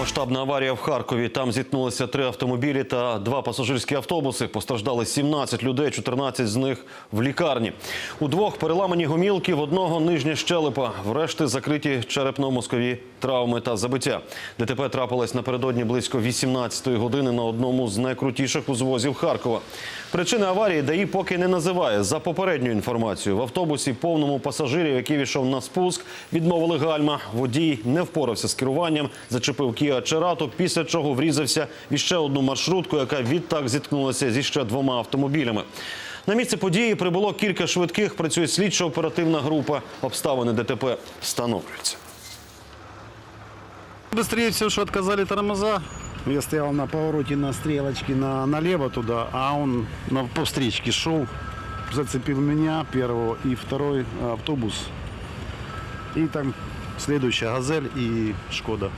Масштабна аварія в Харкові. Там зіткнулися три автомобілі та два пасажирські автобуси. Постраждали 17 людей, 14 з них в лікарні. У двох переламані гомілки, в одного нижня щелепа. Врешті закриті черепно-мозкові травми та забиття. ДТП трапилось напередодні близько 18-ї години на одному з найкрутіших узвозів Харкова. Причини аварії ДАІ поки не називає. За попередньою інформацією, в автобусі повному пасажирів, який війшов на спуск, відмовили гальма. Водій не впорався з керуванням, зачепив Кіа Черату, після чого врізався в іще одну маршрутку, яка відтак зіткнулася зі ще двома автомобілями. На місце події прибуло кілька швидких. Працює слідчо-оперативна група. Обставини ДТП встановлюються. Быстрее всего, что отказали тормоза. Я стоял на повороте на стрелочке на, налево туда, а он на, по встречке шел, зацепил меня первого и второй автобус. И там следующая «Газель» и «Шкода».